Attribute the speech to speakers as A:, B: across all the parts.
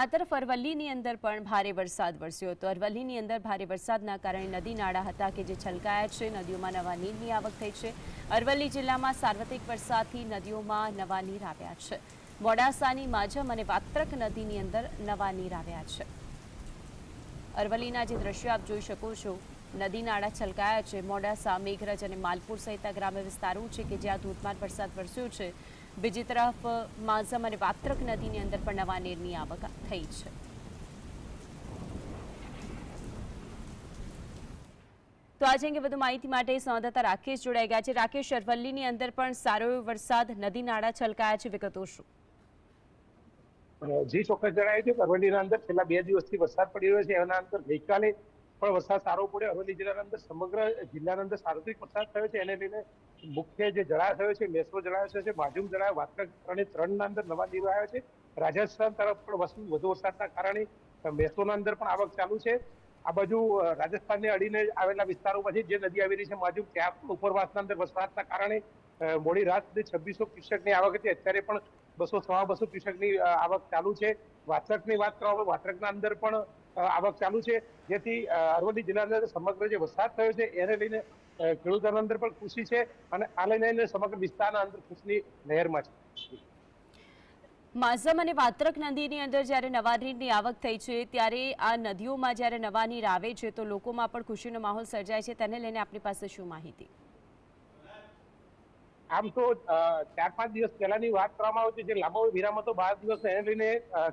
A: આ તરફ અરવલ્લીની અંદર પણ ભારે વરસાદ વરસ્યો હતો. અરવલ્લીની અંદર ભારે વરસાદના કારણે નદી નાળા હતા કે જે છલકાયા છે, નદીઓમાં નવા નીરની આવક થઈ છે. અરવલ્લી જિલ્લામાં સાર્વત્રિક વરસાદથી નદીઓમાં નવા નીર આવ્યા છે. મોડાસાની માજમ અને વાત્રક નદીની અંદર નવા નીર આવ્યા છે. અરવલ્લીના જે દ્રશ્યો આપ જોઈ શકો છો, નદી નાળા છલકાયા છે. મોડાસા, મેઘરજ અને માલપુર સહિતના ગ્રામ્ય વિસ્તારો છે કે જ્યાં ધોધમાર વરસાદ વરસ્યો છે. બીજી તરફ, માઝમ અને વાત્રક નદીની અંદર પણ નવા નીરની આવક થઈ છે. તો આજે અંગે વધુ માહિતી માટે સંવાદદાતા રાકેશ જોડાઈ ગયા છે. રાકેશ, અરવલ્લીની અંદર પણ સારો વરસાદ, નદી નાળા છલકાયા છે વિગતો શું?
B: જી ચોક્કસ જણાવ્યું છે કે અરવલ્લીના અંદર છેલ્લા બે દિવસથી વરસાદ પડી રહ્યો છે. એના અંદર ગઈકાલે પણ વરસાદ સારો પડ્યો. અરવલ્લી જિલ્લાના અંદર સમગ્ર જિલ્લાના અંદર સાર્વત્રિક વરસાદ થયો છે. એને લઈને મુખ્ય જે જળાશયો છે મેસરો જળાશય છે માજુમ જળાશય વાત્રક અને ત્રણના અંદર નવા નીરો આવ્યા છે. રાજસ્થાન તરફ પણ વસ્તુ વધુ વરસાદના કારણે મેસોના અંદર પણ આવક ચાલુ છે. આ બાજુ રાજસ્થાનને અડીને આવેલા વિસ્તારોમાંથી જે નદી આવી રહી છે માજુમ ત્યાં ઉપરવાસના અંદર વરસાદના કારણે મોડી રાત છવ્વીસો ક્યુસેકની આવક હતી. અત્યારે પણ બસો, સવા બસો ક્યુસેકની આવક ચાલુ છે. વાત્રકની વાત કરવામાં વાત્રકના અંદર પણ આવક ચાલુ છે. જેથી અરવલ્લી જિલ્લાના અંદર સમગ્ર જે વરસાદ થયો છે, એને લઈને ખેડૂતોના અંદર પણ ખુશી છે અને આ લઈને સમગ્ર વિસ્તારના અંદર ખુશની લહેરમાં છે.
A: માઝમ અને વાત્રક નદીની અંદર જ્યારે નવા નીરની આવક થઈ છે, ત્યારે આ નદીઓમાં જ્યારે નવા નીર આવે છે, તો લોકોમાં પણ ખુશીનો માહોલ સર્જાય છે. તેને લઈને આપણી પાસે શું માહિતી?
B: આમ તો ચાર પાંચ દિવસ પહેલાની વાત કરવામાં આવે જે લાંબો વિરામ હતો બાર દિવસ એને લઈને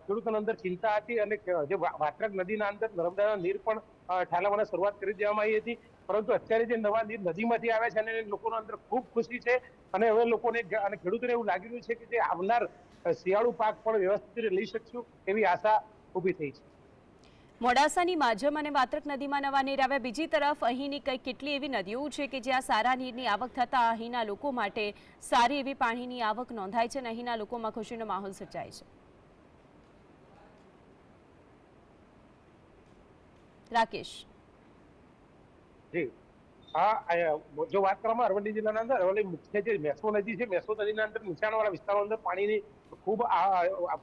B: ખેડૂતોની અંદર ચિંતા હતી અને જે વાત્રક નદીના અંદર નર્મદાના નીર પણ ઠાલવવાની શરૂઆત કરી દેવામાં આવી હતી. પરંતુ અત્યારે જે નવા નીર નદીમાંથી આવે છે અને લોકોના અંદર ખૂબ ખુશી છે અને હવે લોકોને અને ખેડૂતોને એવું લાગી રહ્યું છે કે જે આવનાર શિયાળુ પાક પણ વ્યવસ્થિત લઈ શકશું એવી આશા ઊભી થઈ છે.
A: મોડાસાની માજમ અને વાત્રક નદીમાં નવા નીર આવ્યા. બીજી તરફ અહીંની કઈ કેટલી એવી નદીઓ છે કે જ્યાં સારા નીરની આવક થતાં અહીંના લોકો માટે સારી એવી પાણીની આવક નોંધાય છે અને અહીંના લોકોમાં ખુશીનો માહોલ સર્જાય છે. રાકેશ.
B: હા જો વાત કરવામાં અરવલ્લી જિલ્લાના અંદર, અરવલ્લી મુખ્ય જે મેસો નદી છે, મેસો નદીના અંદર નીચાણવાળા વિસ્તારો અંદર પાણીની ખૂબ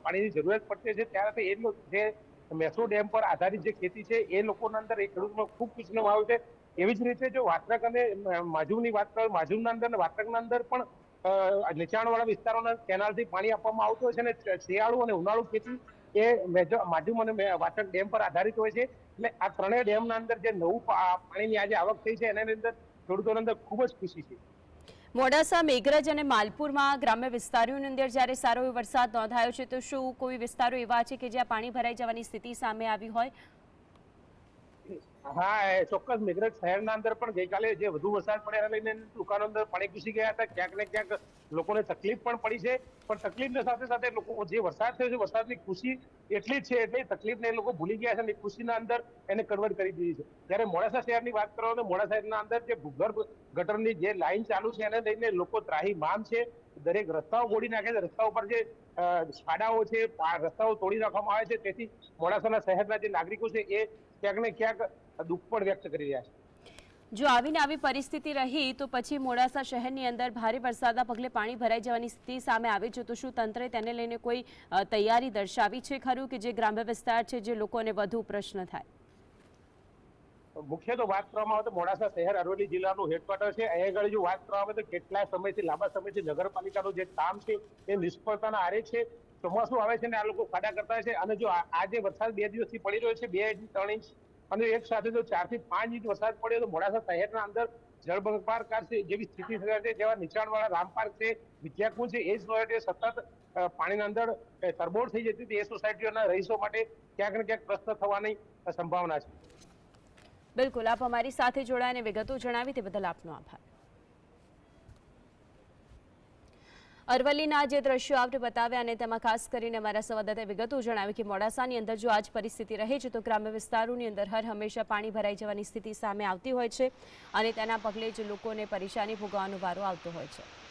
B: પાણીની જરૂરિયાત પડતી છે. ત્યારે એ જે મેસો ડેમ પર આધારિત જે ખેતી છે, એ લોકોના અંદર એ ખેડૂતમાં ખૂબ ખુશીનો આવે છે. એવી જ રીતે જો વાત્રક અને માજુમની વાત કરો માજુમના અંદર વાત્રકના અંદર પણ નીચાણવાળા વિસ્તારોના કેનાલથી પાણી આપવામાં આવતું હોય છે અને શિયાળુ અને ઉનાળુ ખેતી એ મેજો- માજુમ અને વાત્રક ડેમ પર આધારિત હોય છે. એટલે આ ત્રણેય ડેમના અંદર જે નવું પાણીની આજે આવક થઈ છે એના અંદર ખેડૂતોની અંદર ખૂબ જ ખુશી છે.
A: મોડાસા, મેઘરજ અને માલપુરમાં ગ્રામ્ય વિસ્તારોની અંદર જ્યારે સારો એવો વરસાદ નોંધાયો છે, તો શું કોઈ વિસ્તારો એવા છે કે જ્યાં પાણી ભરાઈ જવાની સ્થિતિ સામે આવી હોય?
B: હા ચોક્કસ મેઘરજ શહેરના અંદર પણ ગઈકાલે જે વધુ વરસાદ પડ્યા લઈને દુકાનો અંદર પાણી ઘૂસી ગયા હતા. ક્યાંક ને ક્યાંક લોકોને તકલીફ પણ પડી છે. પણ તકલીફની સાથે સાથે લોકો જે વરસાદ થયો છે, વરસાદની ખુશી એટલી જ છે એટલે તકલીફને એ લોકો ભૂલી ગયા છે અને ખુશીના અંદર એને કન્વર્ટ કરી દીધી છે. જ્યારે મોડાસા શહેરની વાત કરો તો મોડાસા શહેરના અંદર જે ભૂગર્ભ ગટરની જે લાઈન ચાલુ છે, એને લઈને લોકો ત્રાહીમામ છે. દરેક રસ્તાઓ ગોળી નાખે છે. રસ્તા ઉપર જે ખાડાઓ છે રસ્તાઓ તોડી નાખવામાં આવે છે. તેથી મોડાસાના શહેરના જે નાગરિકો છે એ ક્યાંક ને ક્યાંક દુઃખ પણ વ્યક્ત કરી રહ્યા છે.
A: જો આવીને આવી પરિસ્થિતિ રહી તો પછી મોડાસા શહેરની અંદર ભારે વરસાદના પગલે પાણી ભરાઈ જવાની સ્થિતિ સામે આવે છે. તો શું તંત્રે તેને લઈને કોઈ તૈયારી દર્શાવી છે ખરું? કે જે ગ્રામ્ય વિસ્તાર છે, જે લોકોને વધુ પ્રશ્ન થાય?
B: મુખ્ય તો વાત કરવામાં આવે તો મોડાસા શહેર અરવલ્લી જિલ્લાનું હેડક્વાર્ટર છે. અહીં આગળ જો વાત કરવામાં આવે તો કેટલા સમયથી, લાંબા સમયથી નગરપાલિકાનું જે કામ છે એ નિષ્ફળતાના આરે છે. ચોમાસું આવે છે ને આ લોકો ખાડા કરતા છે. અને જો આ આ જે વરસાદ બે દિવસથી પડી રહ્યો છે, બે ઇંચ ત્રણ ઇંચ અને એક સાથે જો ચારથી પાંચ ઇંચ વરસાદ પડ્યો તો મોડાસા શહેરના અંદર જળબંબાકાર છે જેવી સ્થિતિ સર્જાય છે, જેવા નીચાણવાળા રામ પાર્ક છે, વિદ્યાકુંજ છે, એ સોસાયટીઓ સતત પાણીના અંદર તરબોળ થઈ જતી હતી, એ સોસાયટીઓના રહીશો માટે ક્યાંક ને ક્યાંક પ્રશ્ન થવાની સંભાવના છે.
A: બિલકુલ, આપ અમારી સાથે જોડાઈને વિગતો જણાવી તે બદલ આપનો આભાર. અરવલ્લીના જે દ્રશ્યો આપણે બતાવ્યા અને તેમાં ખાસ કરીને અમારા સંવાદદાતાએ વિગતો જણાવી કે મોડાસાની અંદર જો આજ પરિસ્થિતિ રહે છે તો ગ્રામ્ય વિસ્તારોની અંદર હર હંમેશા પાણી ભરાઈ જવાની સ્થિતિ સામે આવતી હોય છે અને તેના પગલે જ લોકોને પરેશાની ભોગવવાનો વારો આવતો હોય છે.